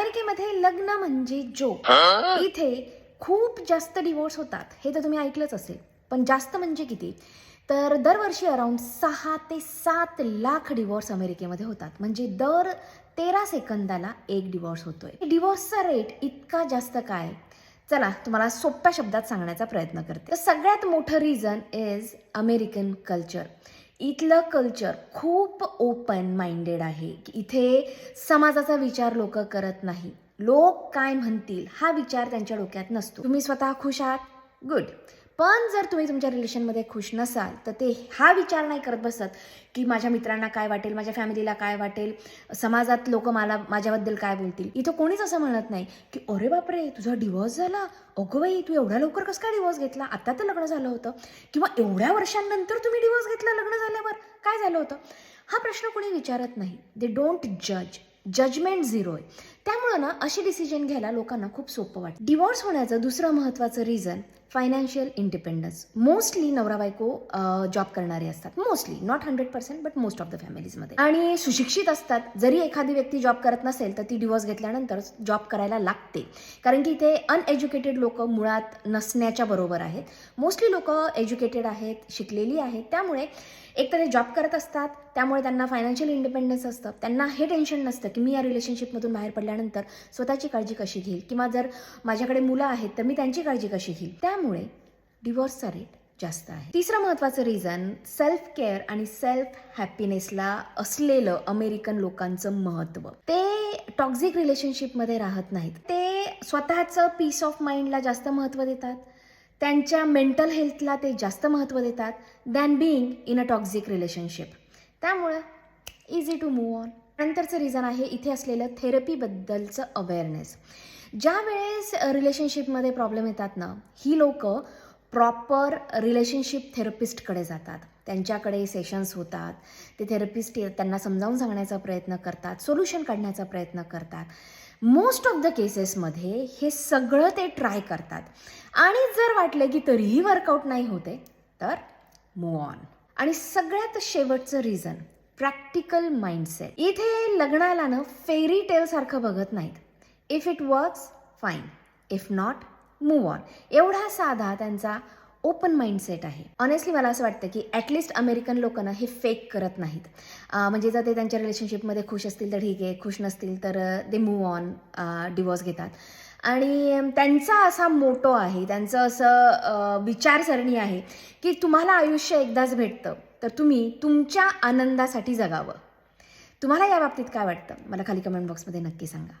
अमेरिकेमध्ये लग्न म्हणजे जो इथे खूप जास्त डिवोर्स होतात. हे तर तुम्ही ऐकलंच असेल. पण जास्त म्हणजे किती? तर दरवर्षी अराउंड सहा ते सात लाख डिवोर्स अमेरिकेमध्ये होतात. म्हणजे दर तेरा सेकंदाला एक डिवोर्स होतोय. डिवोर्सचा रेट इतका जास्त काय? चला तुम्हाला सोप्या शब्दात सांगण्याचा प्रयत्न करते. सगळ्यात मोठं रिझन इज अमेरिकन कल्चर इथलं कल्चर खूप ओपन माइंडेड आहे. की इथे समाजाचा विचार लोक करत नाही. लोक काय म्हणतील हा विचार त्यांच्या डोक्यात नसतो. तुम्ही स्वतः खुश आहात? गुड पण जर तुम्ही तुमच्या रिलेशनमध्ये खुश नसाल तर ते हा विचार नाही करत बसत की माझ्या मित्रांना काय वाटेल माझ्या फॅमिलीला काय वाटेल समाजात लोक मला माझ्याबद्दल काय बोलतील. इथं कोणीच असं म्हणत नाही की अरे बापरे तुझा डिवोर्स झाला? अगं बाई तू एवढ्या लवकर कसं काय डिवोर्स घेतला? आता तर लग्न झालं होतं. किंवा एवढ्या वर्षांनंतर तुम्ही डिवॉर्स घेतला लग्न झाल्यावर काय झालं होतं? हा प्रश्न कोणी विचारत नाही. दे डोंट जज जजमेंट झिरो आहे. त्यामुळं ना असे डिसिजन घ्यायला लोकांना खूप सोपं वाटतं. डिवॉर्स होण्याचं दुसरं महत्त्वाचं रिझन फायनान्शियल इंडिपेंडन्स मोस्टली नवरा बायको जॉब करणारे असतात. Mostly not hundred percent but most of the फॅमिलीजमध्ये आणि सुशिक्षित असतात. जरी एखादी व्यक्ती जॉब करत नसेल तर ती डिवोर्स घेतल्यानंतर जॉब करायला लागते. कारण की इथे अनएज्युकेटेड लोक मुळात नसण्याच्या बरोबर आहेत. मोस्टली लोक एज्युकेटेड आहेत शिकलेली आहेत. त्यामुळे एक तर ते जॉब करत असतात त्यामुळे त्यांना फायनान्शियल इंडिपेंडन्स असतं. त्यांना हे टेन्शन नसतं की मी या रिलेशनशिपमधून बाहेर पडल्यानंतर स्वतःची काळजी कशी घेईल? किंवा जर माझ्याकडे मुलं आहेत तर मी त्यांची काळजी कशी घेईल? त्यामुळे डिवोर्सचा रेट जास्त आहे. तिसरं महत्त्वाचं रिझन सेल्फ केअर आणि सेल्फ हॅपीनेसला असलेलं अमेरिकन लोकांचं महत्त्व. ते टॉक्झिक रिलेशनशिपमध्ये राहत नाहीत. ते स्वतःचं पीस ऑफ माइंडला जास्त महत्त्व देतात. त्यांच्या मेंटल हेल्थला ते जास्त महत्त्व देतात. Than being in a toxic relationship त्यामुळं इझी टू मूव ऑन नंतरचं रिझन आहे इथे असलेलं थेरपीबद्दलचं अवेअरनेस ज्या वेळेस रिलेशनशिपमध्ये प्रॉब्लेम येतात ना ही लोक प्रॉपर रिलेशनशिप थेरपिस्टकडे जातात. त्यांच्याकडे सेशन्स होतात. ते थेरपिस्ट त्यांना समजावून सांगण्याचा प्रयत्न करतात सोल्युशन काढण्याचा प्रयत्न करतात. मोस्ट ऑफ द केसेसमध्ये हे सगळं ते ट्राय करतात. आणि जर वाटलं की तरीही वर्कआउट नाही होते तर मूव ऑन आणि सगळ्यात शेवटचं रिझन प्रॅक्टिकल माइंडसेट इथे लग्नाला ना फेरी टेलसारखं बघत नाहीत. If it works fine if not move on एवढा साधा त्यांचा ओपन माइंडसेट आहे. ऑनेस्टली मला असं वाटतं की ॲटलिस्ट अमेरिकन लोकांना हे फेक करत नाहीत. म्हणजे जर ते त्यांच्या रिलेशनशिपमध्ये खुश असतील तर ठीक आहे खुश नसतील तर दे मूव ऑन डिवोर्स घेतात. आणि त्यांचा असा मोटो आहे त्यांचं असं विचारसरणी आहे की तुम्हाला आयुष्य एकदाच भेटतं. तर तुम्ही तुमच्या आनंदासाठी जगावं. तुम्हाला या बाबतीत काय वाटतं? मला खाली कमेंट बॉक्समध्ये नक्की सांगा.